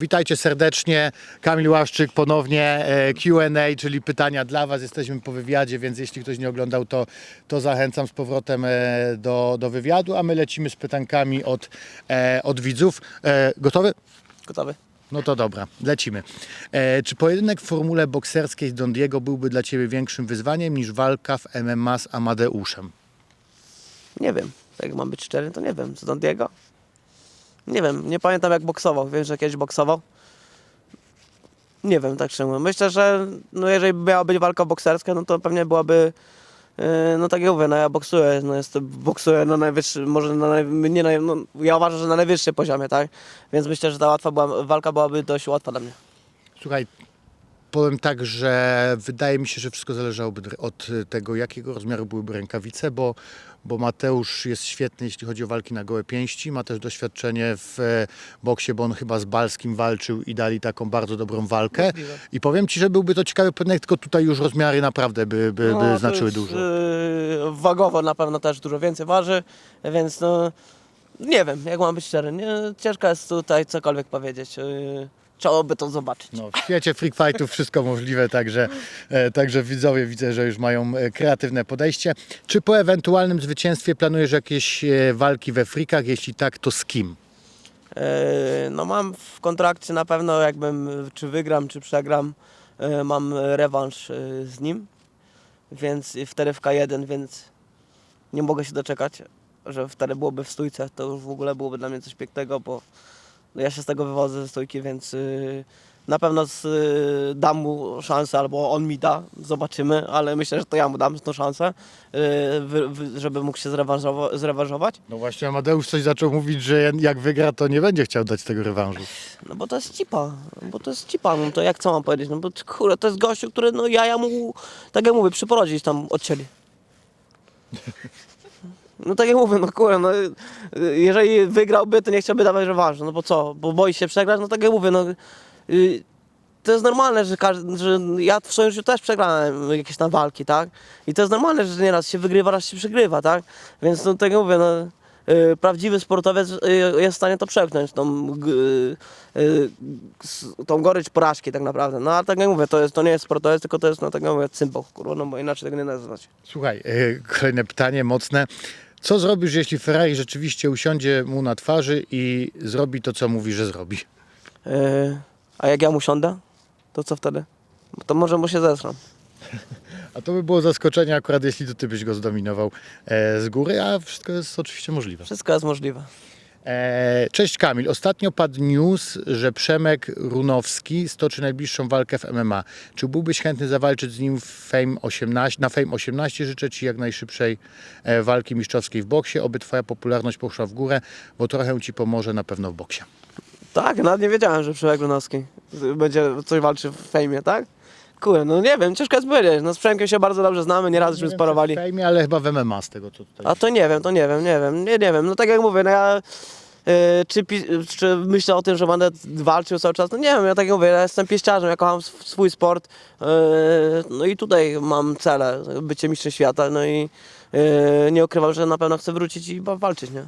Witajcie serdecznie. Kamil Łaszczyk ponownie e, Q&A, czyli pytania dla Was. Jesteśmy po wywiadzie, więc jeśli ktoś nie oglądał, to, to zachęcam z powrotem e, do, do wywiadu, a my lecimy z pytankami od, e, od widzów. Gotowy? Gotowy? No to dobra, lecimy. Czy pojedynek w formule bokserskiej z Don Diego byłby dla Ciebie większym wyzwaniem niż walka w MMA z Amadeuszem? Nie wiem. Jak mam być szczery, to nie wiem. Co Don Diego? Nie wiem, nie pamiętam jak boksował. Wiem, że kiedyś boksował. Nie wiem, tak szczerze. Myślę, że no jeżeli miała być walka bokserska, no to pewnie byłaby yy, no tak jak mówię, no ja boksuję, no jestem, boksuję na najwyższym, może na naj, nie na, no, ja uważam, że na najwyższym poziomie, tak? Więc myślę, że ta łatwa była, walka byłaby dość łatwa dla mnie. Słuchaj, powiem tak, że wydaje mi się, że wszystko zależałoby od tego, jakiego rozmiaru byłyby rękawice, bo, bo Mateusz jest świetny, jeśli chodzi o walki na gołe pięści. Ma też doświadczenie w e, boksie, bo on chyba z Balskim walczył i dali taką bardzo dobrą walkę. Możliwe. I powiem Ci, że byłby to ciekawy pojedynek, tylko tutaj już rozmiary naprawdę by, by, No, by to znaczyły już, dużo. Yy, wagowo na pewno też dużo więcej waży, więc no nie wiem, jak mam być szczery. Nie, ciężko jest tutaj cokolwiek powiedzieć. Yy, trzeba by to zobaczyć. No, w świecie freak fightów wszystko możliwe, także, e, także widzowie widzę, że już mają e, kreatywne podejście. Czy po ewentualnym zwycięstwie planujesz jakieś e, walki we freakach? Jeśli tak, to z kim? Yy, no mam w kontrakcie na pewno, jakbym czy wygram, czy przegram, yy, mam rewanż yy, z nim, więc i wtedy w K1, więc nie mogę się doczekać, że wtedy byłoby w stójce. To już w ogóle byłoby dla mnie coś pięknego, bo ja się z tego wywodzę ze stójki, więc yy, na pewno z, yy, dam mu szansę, albo on mi da, zobaczymy, ale myślę, że to ja mu dam tą szansę, wy, wy, żeby mógł się zrewanżowa- zrewanżować. No właśnie Amadeusz coś zaczął mówić, że jak wygra, to nie będzie chciał dać tego rewanżu. No bo to jest cipa, bo to jest cipa, no to jak co mam powiedzieć, no bo kurde, to jest gościu, który no ja, ja mu, tak jak mówię, przy porodzie gdzieś tam odcięli. No tak jak mówię, no kurde, no y, jeżeli wygrałby, to nie chciałby dawać rewanżu, no bo co, bo boi się przegrać, no tak jak mówię, no y, to jest normalne, że, każdy, że ja w życiu też przegrałem jakieś tam walki, tak? I to jest normalne, że nieraz się wygrywa, raz się przegrywa, tak? Więc no tak jak mówię, no y, prawdziwy sportowiec jest w stanie to przełknąć, tą, tą gorycz porażki tak naprawdę. No ale tak jak mówię, to, jest, to nie jest sportowiec, tylko to jest, no tak jak mówię, cymbał, kurwa, no bo inaczej tego nie nazwać. Słuchaj, kolejne pytanie mocne. Co zrobisz, jeśli Ferrari rzeczywiście usiądzie mu na twarzy i zrobi to, co mówi, że zrobi? Y, a jak ja mu siądę, to co wtedy? To może mu się zesram. A to by było zaskoczenie akurat, jeśli to ty byś go zdominował e, z góry, a wszystko jest oczywiście możliwe. Wszystko jest możliwe. E, Cześć Kamil. Ostatnio padł news, że Przemek Runowski stoczy najbliższą walkę w MMA. Czy byłbyś chętny zawalczyć z nim Fame 18, na Fame 18? Życzę Ci jak najszybszej e, walki mistrzowskiej w boksie, oby Twoja popularność poszła w górę, bo trochę Ci pomoże na pewno w boksie. Tak, nawet nie wiedziałem, że Przemek Grunowski będzie coś walczył w fejmie, tak? Kurde, no nie wiem, ciężko jest powiedzieć. No z Przemkiem się bardzo dobrze znamy, nieraz Nie żeśmy sparowali. W Fame, ale chyba w MMA z tego co tutaj. A to nie wiem, to nie wiem, nie wiem, nie, nie wiem. No tak jak mówię, no ja yy, czy, pi- czy myślę o tym, że będę walczył cały czas? No nie wiem, ja tak jak mówię, ja jestem pieściarzem, ja kocham sw- swój sport. Yy, no i tutaj mam cele, bycie mistrzem świata, no i yy, nie ukrywam, że na pewno chcę wrócić i wa- walczyć, nie?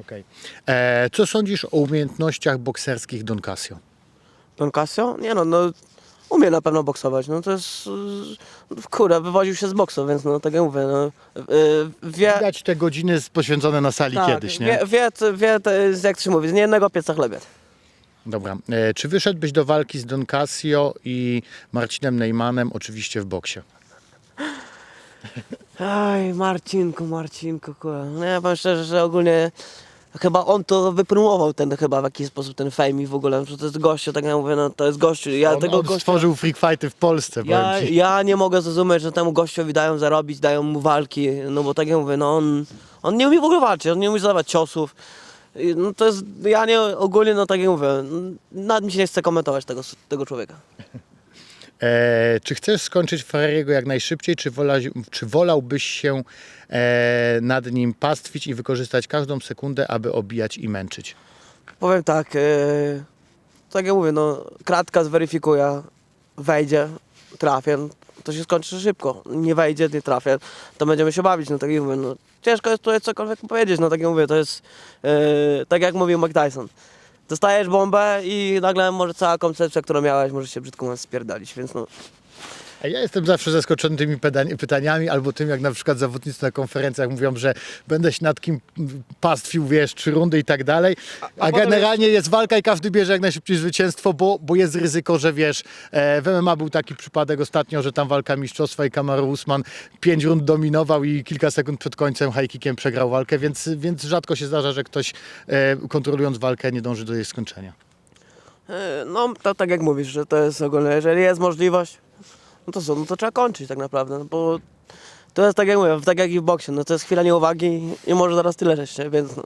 Okej. E, Co sądzisz o umiejętnościach bokserskich Don Casio? Don Casio? Nie no, no umie na pewno boksować, no to jest, yy, kurde, wywodził się z boksu, więc no tak jak mówię, no yy, wie... Widać te godziny z- na sali tak, kiedyś, nie? Wie, wie, wie jak to się mówi, z niejednego pieca chlebie. Dobra. E, czy wyszedłbyś do walki z Don Casio i Marcinem Neymanem, oczywiście w boksie? Aj, Marcinku, Marcinku, kurde. No ja powiem szczerze, że ogólnie chyba on to wypromował ten chyba w jakiś sposób ten fame i w ogóle, że to jest gościu, tak jak mówię, no to jest gościu. Ja on, tego on gościa, stworzył freak fighty w Polsce, ja, powiem ci. ja nie mogę zrozumieć, że temu gościowi dają zarobić, dają mu walki, no bo tak jak mówię, no on, on nie umie w ogóle walczyć, on nie umie zadawać ciosów. I No to jest, ja nie, ogólnie, no tak jak mówię, nawet mi się nie chce komentować tego, tego człowieka. E, czy chcesz skończyć Ferrariego jak najszybciej, czy, wola, czy wolałbyś się e, nad nim pastwić i wykorzystać każdą sekundę, aby obijać i męczyć? Powiem tak, e, tak jak mówię, no kratka zweryfikuje, wejdzie, trafię, to się skończy szybko. Nie wejdzie, nie trafię, to będziemy się bawić, no tak jak mówię, no ciężko jest tutaj cokolwiek powiedzieć, no tak jak mówię, to jest e, tak jak mówił Mike Tyson. Dostajesz bombę i nagle może cała koncepcja, którą miałeś, może się brzydko mówiąc spierdalić, więc no. Ja jestem zawsze zaskoczony tymi pytaniami, albo tym, jak na przykład zawodnicy na konferencjach mówią, że będę się nad kim pastwił, wiesz, trzy rundy i tak dalej. A, generalnie jest walka i każdy bierze jak najszybciej zwycięstwo, bo, bo jest ryzyko, że wiesz, e, w MMA był taki przypadek ostatnio, że tam walka mistrzostwa i Kamaru Usman pięć rund dominował i kilka sekund przed końcem high kickiem przegrał walkę, więc, więc rzadko się zdarza, że ktoś e, kontrolując walkę nie dąży do jej skończenia. E, No, to tak jak mówisz, że to jest ogólnie, jeżeli jest możliwość, no to co, no to trzeba kończyć tak naprawdę, no bo to jest tak jak mówię, tak jak i w boksie, no to jest chwila nieuwagi i może zaraz tyle nie? więc no,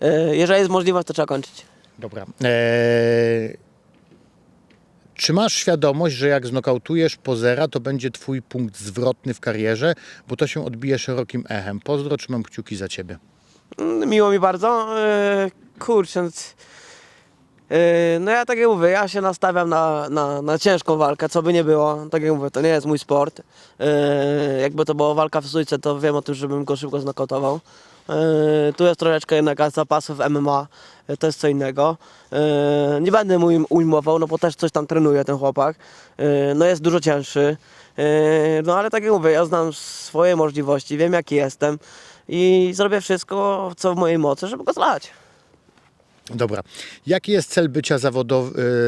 e, jeżeli jest możliwość, to trzeba kończyć. Dobra. Eee, czy masz świadomość, że jak znokautujesz pozera, to będzie twój punkt zwrotny w karierze, bo to się odbije szerokim echem. Pozdro, trzymam kciuki za ciebie. Mm, Miło mi bardzo. E, kurczę. c- No ja tak jak mówię, ja się nastawiam na, na, na ciężką walkę, co by nie było. Tak jak mówię, to nie jest mój sport. E, Jakby to była walka w stójce, to wiem o tym, żebym go szybko znokautował. E, Tu jest troszeczkę jednak zapasów MMA, to jest co innego. Nie będę mu im ujmował, no bo też coś tam trenuje ten chłopak. No jest dużo cięższy. No ale tak jak mówię, ja znam swoje możliwości, wiem jaki jestem i zrobię wszystko, co w mojej mocy, żeby go zlać. Dobra. Jaki jest cel bycia e,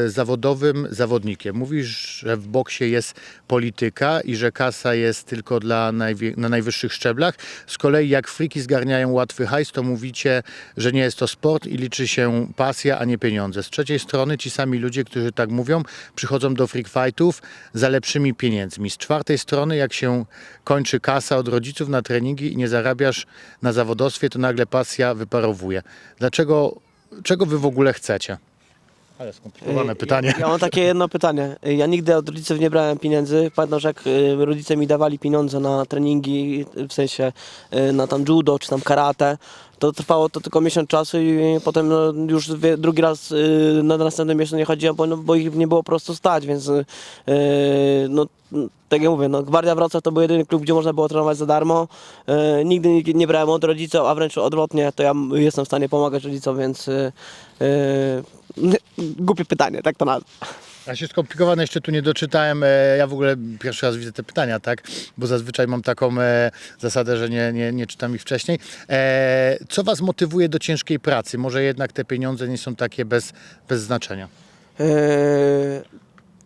zawodowym zawodnikiem? Mówisz, że w boksie jest polityka i że kasa jest tylko dla na najwyższych szczeblach. Z kolei jak friki zgarniają łatwy hajs, to mówicie, że nie jest to sport i liczy się pasja, a nie pieniądze. Z trzeciej strony ci sami ludzie, którzy tak mówią, przychodzą do freak fightów za lepszymi pieniędzmi. Z czwartej strony, jak się kończy kasa od rodziców na treningi i nie zarabiasz na zawodowstwie, to nagle pasja wyparowuje. Dlaczego czego wy w ogóle chcecie? Ale skomplikowane pytanie. Ja, ja mam takie jedno pytanie. Ja nigdy od rodziców nie brałem pieniędzy. Pamiętam, że jak y, rodzice mi dawali pieniądze na treningi, y, w sensie y, na tam judo czy tam karate, to trwało to tylko miesiąc czasu i potem no, już wie, drugi raz y, na następny miesiąc nie chodziłem, bo, no, bo ich nie było po prostu stać, więc y, no, tak jak mówię, no, Gwardia Wrocław to był jedyny klub, gdzie można było trenować za darmo. Y, nigdy nie, nie brałem od rodziców, a wręcz odwrotnie, to ja jestem w stanie pomagać rodzicom, więc y, y, głupie pytanie, tak to nazwę. Ja się skomplikowane jeszcze tu nie doczytałem. E, Ja w ogóle pierwszy raz widzę te pytania, tak? Bo zazwyczaj mam taką e, zasadę, że nie, nie, nie czytam ich wcześniej. E, co was motywuje do ciężkiej pracy? Może jednak te pieniądze nie są takie bez, bez znaczenia. Eee,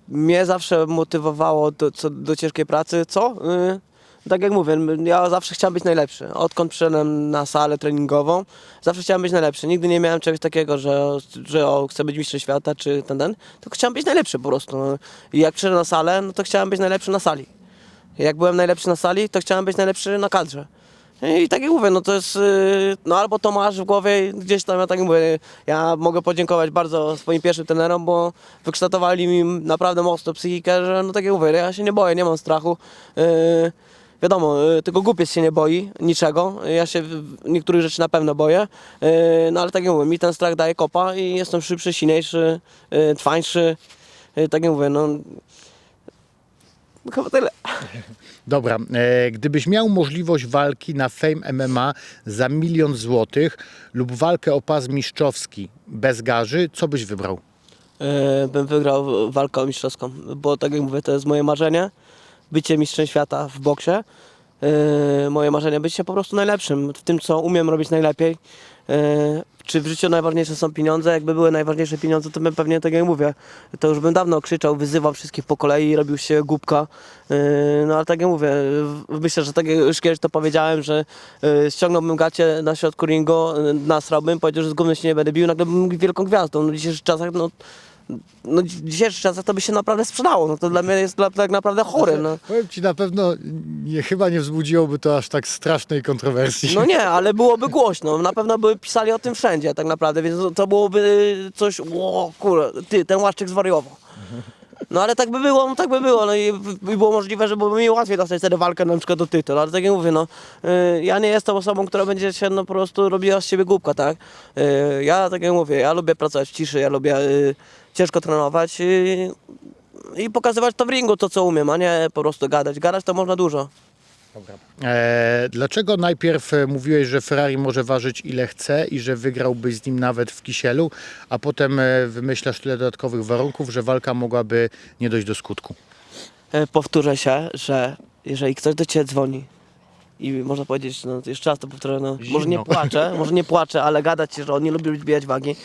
mnie zawsze motywowało do, co, do ciężkiej pracy, co? Eee, tak jak mówię, ja zawsze chciałem być najlepszy. Odkąd przyszedłem na salę treningową, zawsze chciałem być najlepszy. Nigdy nie miałem czegoś takiego, że, że o, chcę być mistrzem świata czy ten, ten, tylko chciałem być najlepszy po prostu. no. I jak przyszedłem na salę, no to chciałem być najlepszy na sali. Jak byłem najlepszy na sali, to chciałem być najlepszy na kadrze. I tak jak mówię, no to jest, yy, no albo to masz w głowie gdzieś tam, ja tak mówię, ja mogę podziękować bardzo swoim pierwszym trenerom, bo wykształtowali mi naprawdę mocno psychikę, że no tak jak mówię, ja się nie boję, nie mam strachu. Yy, wiadomo, yy, tylko głupiec się nie boi niczego, ja się niektórych rzeczy na pewno boję, yy, no ale tak jak mówię, mi ten strach daje kopa i jestem szybszy, silniejszy, yy, twańszy, tak jak mówię, no chyba tyle. Dobra, e, gdybyś miał możliwość walki na Fame MMA za milion złotych lub walkę o pas mistrzowski bez garzy, co byś wybrał? e, bym wygrał walkę o mistrzowską, bo tak jak mówię, to jest moje marzenie, bycie mistrzem świata w boksie. E, moje marzenie bycie po prostu najlepszym w tym, co umiem robić najlepiej. E, czy w życiu najważniejsze są pieniądze? Jakby były najważniejsze pieniądze, to bym pewnie, tak jak mówię, to już bym dawno krzyczał, wyzywał wszystkich po kolei i robił się głupka. E, no ale tak jak mówię, myślę, że tak już kiedyś to powiedziałem, że ściągnąłbym gacie na środku ringu, e, nasrałbym, powiedział, że z gównem się nie będę bił, nagle bym wielką gwiazdą. No, w dzisiejszych czasach, no, no w dzisiejszych czasach to by się naprawdę sprzedało. No to dla mnie jest dla, tak naprawdę chore. No. Powiem ci na pewno, nie, chyba nie wzbudziłoby to aż tak strasznej kontrowersji. no nie, ale byłoby głośno. Na pewno by pisali o tym wszędzie tak naprawdę, więc to- byłoby coś, o kurde, ty, ten łaszczyk zwariował. No ale tak by było, no tak by było, no i by było możliwe, że byłoby mi łatwiej dostać wtedy walkę na przykład do tytułu, ale tak jak mówię, no y, ja nie jestem osobą, która będzie się no po prostu robiła z siebie głupka, tak? Y, ja tak jak mówię, ja lubię pracować w ciszy, ja lubię y, ciężko trenować y, i pokazywać to w ringu, to co umiem, a nie po prostu gadać. Gadać to można dużo. E, dlaczego najpierw e, mówiłeś, że Ferrari może ważyć ile chce i że wygrałbyś z nim nawet w kisielu, a potem e, wymyślasz tyle dodatkowych warunków, że walka mogłaby nie dojść do skutku? E, Powtórzę się, że jeżeli ktoś do ciebie dzwoni i można powiedzieć, no jeszcze raz to powtórzę, no, może nie płaczę, może nie płaczę, ale gada ci, że on nie lubi zbijać wagi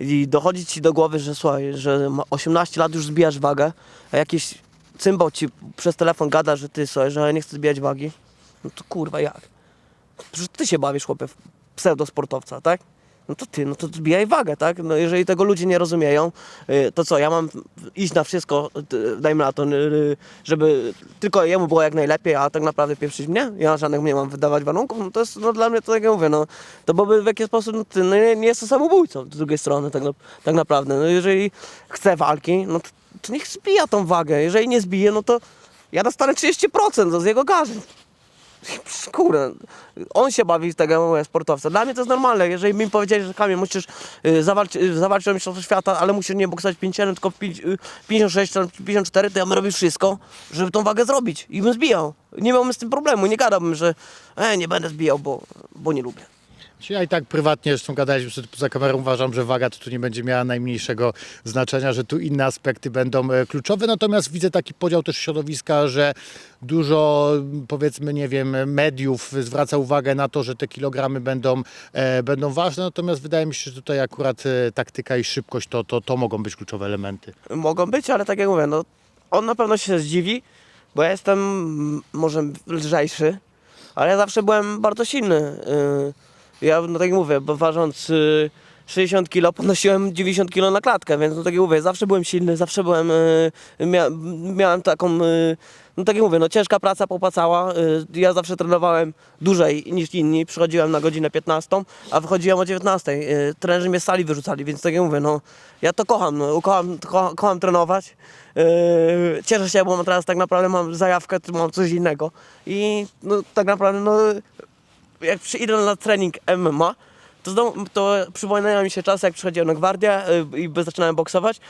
i dochodzi ci do głowy, że słuchaj, że ma 18 lat już zbijasz wagę, a jakiś cymbał ci przez telefon gada, że ty słuchaj, że nie chcę zbijać wagi, no to kurwa jak? Przecież ty się bawisz chłopie pseudosportowca, tak? No to ty, no to zbijaj wagę, tak? No jeżeli tego ludzie nie rozumieją, y, to co, ja mam iść na wszystko, y, dajmy na to, y, żeby tylko jemu było jak najlepiej, a tak naprawdę pieprzyć mnie? Ja żadnych nie mam wydawać warunków, no to jest, no dla mnie to tak jak mówię, no to byłby w jakiś sposób, no, ty, no nie, nie jestem samobójcą z drugiej strony, tak, na, tak naprawdę. No jeżeli chce walki, no to, to niech zbija tą wagę, jeżeli nie zbije, no to ja dostanę 30% z jego garzy. Kurde, on się bawi w tego sportowca. Dla mnie to jest normalne. Jeżeli mi powiedzieli, że Kamil musisz y, y, zawalczyć o mistrzostwo świata, ale musisz nie boksować 5-7, tylko w pięć- y, 56 czy 54, to ja bym robił wszystko, żeby tą wagę zrobić. I bym zbijał. Nie miałbym z tym problemu. Nie gadałbym, że e, nie będę zbijał, bo, bo nie lubię. Ja i tak prywatnie, zresztą gadaliśmy sobie poza kamerą, uważam, że waga to tu nie będzie miała najmniejszego znaczenia, że tu inne aspekty będą e, kluczowe, natomiast widzę taki podział też środowiska, że dużo powiedzmy, nie wiem, mediów zwraca uwagę na to, że te kilogramy będą, e, będą ważne, natomiast wydaje mi się, że tutaj akurat e, taktyka i szybkość to, to, to mogą być kluczowe elementy. Mogą być, ale tak jak mówię, no, on na pewno się zdziwi, bo ja jestem może lżejszy, ale ja zawsze byłem bardzo silny. Y, Ja, no tak jak mówię, bo ważąc y, 60 kg, podnosiłem 90 kg na klatkę, więc no tak jak mówię, zawsze byłem silny, zawsze byłem, y, mia, miałem taką, y, no tak jak mówię, no ciężka praca popłacała. Y, Ja zawsze trenowałem dłużej niż inni, przychodziłem na godzinę 15, a wychodziłem o 19. Y, Trenerzy mnie z sali wyrzucali, więc tak jak mówię, no ja to kocham, no, kocham, kocham, kocham trenować. Yy, cieszę się, bo teraz tak naprawdę mam zajawkę, mam coś innego. I no, tak naprawdę, no, jak przyjdę na trening MMA, to, znowu, to przypominają mi się czasy, jak przychodziłem na gwardię yy, i zaczynałem boksować.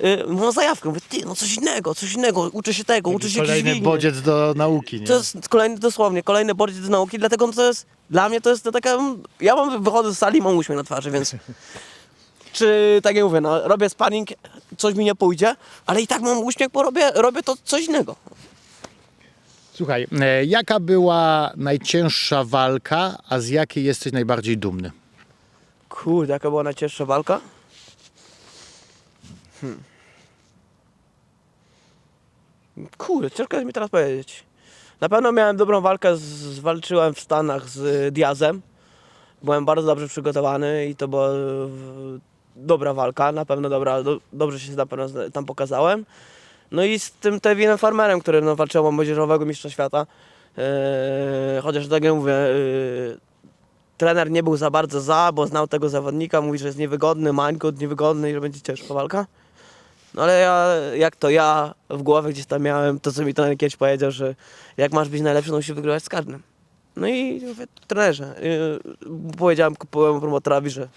Yy, mam zajawkę, mówię, ty, no coś innego, coś innego, uczę się tego, uczę się Kolejny dźwigni. bodziec do nauki. Nie? To jest kolejny, dosłownie, kolejny bodziec do nauki, dlatego to jest, dla mnie to jest to taka, ja mam, wychodzę z sali i mam uśmiech na twarzy, więc czy, tak jak mówię, no, robię sparring, coś mi nie pójdzie, ale i tak mam uśmiech, bo robię, robię to coś innego. Słuchaj, e, jaka była najcięższa walka, a z jakiej jesteś najbardziej dumny? Kurde, jaka była najcięższa walka? Hmm. Kurde, ciężko jest mi teraz powiedzieć. Na pewno miałem dobrą walkę, z, walczyłem w Stanach z y, Diazem. Byłem bardzo dobrze przygotowany i to była y, dobra walka, na pewno dobra, do, dobrze się na pewno tam pokazałem. No i z tym Tevinem Farmerem, który no, walczył o młodzieżowego mistrza świata. Eee, chociaż tak jak mówię, yy, trener nie był za bardzo za, bo znał tego zawodnika, mówi, że jest niewygodny, mańkut, niewygodny i że będzie ciężka walka. No ale ja, jak to ja w głowie gdzieś tam miałem, to co mi trener kiedyś powiedział, że jak masz być najlepszy, to musisz wygrywać z każdym. No i mówię, trenerze, yy, powiedziałem byłem promotorowi, że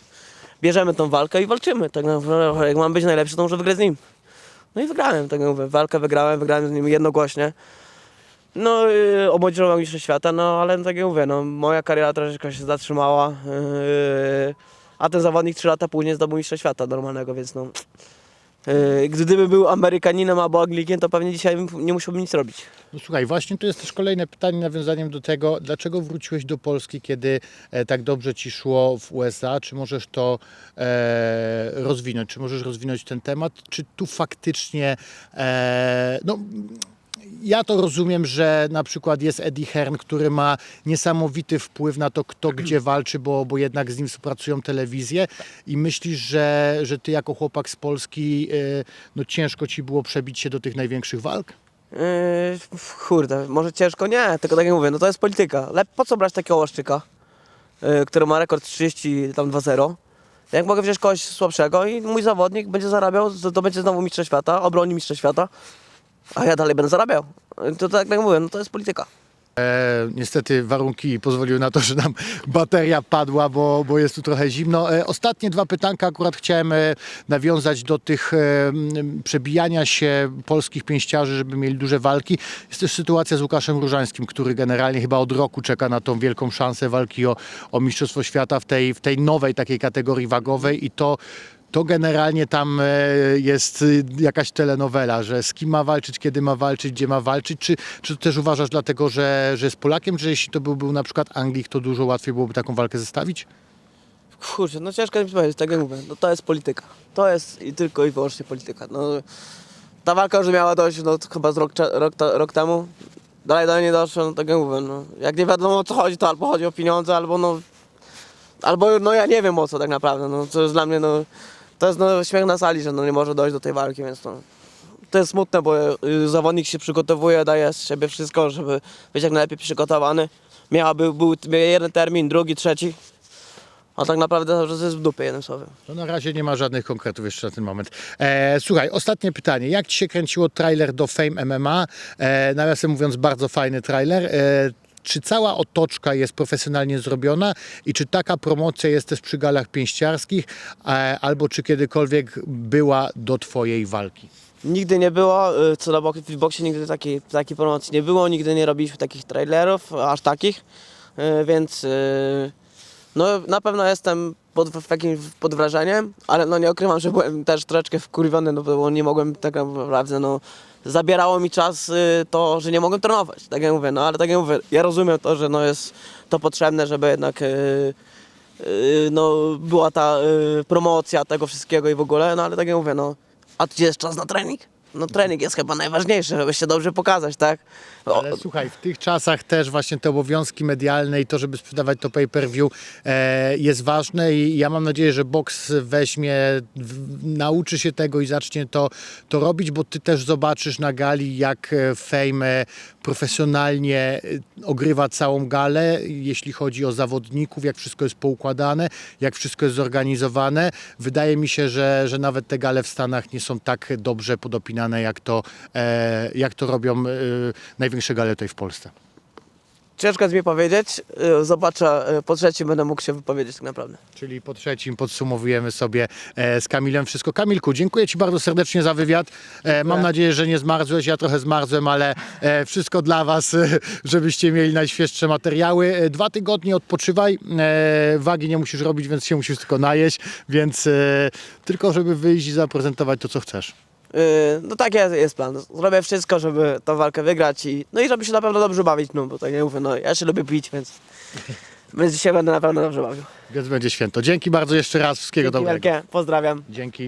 bierzemy tą walkę i walczymy. Tak naprawdę, jak mam być najlepszy, to muszę wygrać z nim. No i wygrałem, tak jak mówię, walkę wygrałem, wygrałem z nim jednogłośnie. No, yy, o młodzieżowym mistrzu świata, no ale tak jak mówię, no, moja kariera troszeczkę się zatrzymała, yy, a ten zawodnik 3 lata później zdobył mistrza świata normalnego, więc no... Yy, gdyby był Amerykaninem albo Anglikiem, to pewnie dzisiaj nie musiałbym nic robić. No słuchaj, właśnie to jest też kolejne pytanie nawiązaniem do tego, dlaczego wróciłeś do Polski, kiedy e, tak dobrze ci szło w USA? Czy możesz to e, rozwinąć? Czy możesz rozwinąć ten temat? Czy tu faktycznie, e, no ja to rozumiem, że na przykład jest Eddie Hearn, który ma niesamowity wpływ na to, kto gdzie walczy, bo, bo jednak z nim współpracują telewizje i myślisz, że, że ty jako chłopak z Polski, e, no ciężko ci było przebić się do tych największych walk? Yy, kurde, może ciężko? Nie, tylko tak jak mówię, no to jest polityka. Lep, po co brać takiego łaszczyka, yy, który ma rekord 30, tam 2-0? Jak mogę wziąć kogoś słabszego i mój zawodnik będzie zarabiał, to, będzie znowu mistrza świata, obroni mistrza świata, a ja dalej będę zarabiał. To tak jak mówię, no to jest polityka. E, niestety warunki pozwoliły na to, że nam bateria padła, bo, bo jest tu trochę zimno. E, ostatnie dwa pytanka akurat chciałem e, nawiązać do tych e, przebijania się polskich pięściarzy, żeby mieli duże walki. Jest też sytuacja z Łukaszem Różańskim, który generalnie chyba od roku czeka na tą wielką szansę walki o, o Mistrzostwo Świata w tej, w tej nowej takiej kategorii wagowej i to to generalnie tam e, jest y, jakaś telenowela, że z kim ma walczyć, kiedy ma walczyć, gdzie ma walczyć. Czy, czy też uważasz dlatego, że, że jest Polakiem, że jeśli to był, był na przykład Anglik, to dużo łatwiej byłoby taką walkę zestawić? Kurczę, no ciężko mi powiedzieć, tak jak mówię, no to jest polityka. To jest i tylko i wyłącznie polityka. No, ta walka już miała dojść no, chyba z rok, rok, rok temu. Dalej do niej nie doszło, no tak jak mówię, no, jak nie wiadomo o co chodzi, to albo chodzi o pieniądze, albo no, albo no ja nie wiem o co tak naprawdę, no to jest dla mnie, no, to jest no, śmiech na sali, że no nie może dojść do tej walki, więc no, to jest smutne, bo y, zawodnik się przygotowuje, daje z siebie wszystko, żeby być jak najlepiej przygotowany. Miałaby, był jeden termin, drugi, trzeci, a tak naprawdę to jest w dupie, jednym słowem. No na razie nie ma żadnych konkretów jeszcze na ten moment. E, słuchaj, ostatnie pytanie. Jak Ci się kręciło trailer do Fame MMA? E, nawiasem mówiąc, bardzo fajny trailer. E, czy cała otoczka jest profesjonalnie zrobiona i czy taka promocja jest też przy galach pięściarskich, e, albo czy kiedykolwiek była do Twojej walki? Nigdy nie było, y, co do bok- w boksie nigdy takiej, takiej promocji nie było, nigdy nie robiliśmy takich trailerów, aż takich, y, więc no na pewno jestem pod, w jakim, pod wrażeniem, ale no nie ukrywam, że byłem też troszeczkę wkurwiony, no bo nie mogłem tak naprawdę, no zabierało mi czas y, to, że nie mogłem trenować, tak jak mówię, no ale tak jak mówię, ja rozumiem to, że no jest to potrzebne, żeby jednak y, y, no była ta y, promocja tego wszystkiego i w ogóle, no ale tak jak mówię, no a gdzie jest czas na trening? No trening jest chyba najważniejszy, żeby się dobrze pokazać, tak? O, Ale słuchaj, w tych czasach też właśnie te obowiązki medialne i to, żeby sprzedawać to pay-per-view e, jest ważne i ja mam nadzieję, że boks weźmie, w, nauczy się tego i zacznie to, to robić, bo ty też zobaczysz na gali, jak e, Fame profesjonalnie e, ogrywa całą galę, jeśli chodzi o zawodników, jak wszystko jest poukładane, jak wszystko jest zorganizowane. Wydaje mi się, że, że nawet te gale w Stanach nie są tak dobrze podopinane, jak to, e, jak to robią e, największe gale tutaj w Polsce. Ciężko jest mi powiedzieć, y, zobaczę, y, po trzecim będę mógł się wypowiedzieć tak naprawdę. Czyli po trzecim podsumowujemy sobie e, z Kamilem wszystko. Kamilku, dziękuję Ci bardzo serdecznie za wywiad. E, mam nadzieję, że nie zmarzłeś, ja trochę zmarzłem, ale e, wszystko dla Was, e, żebyście mieli najświeższe materiały. E, dwa tygodnie odpoczywaj, e, wagi nie musisz robić, więc się musisz tylko najeść, więc e, tylko żeby wyjść i zaprezentować to, co chcesz. Y, No tak jest, jest plan. Zrobię wszystko, żeby tę walkę wygrać i no i żeby się na pewno dobrze bawić, no bo tak jak mówię, no ja się lubię pić, więc, więc dzisiaj będę na pewno dobrze bawił. Więc będzie święto. Dzięki bardzo jeszcze raz, wszystkiego Dzięki dobrego. wielkie, pozdrawiam. Dzięki.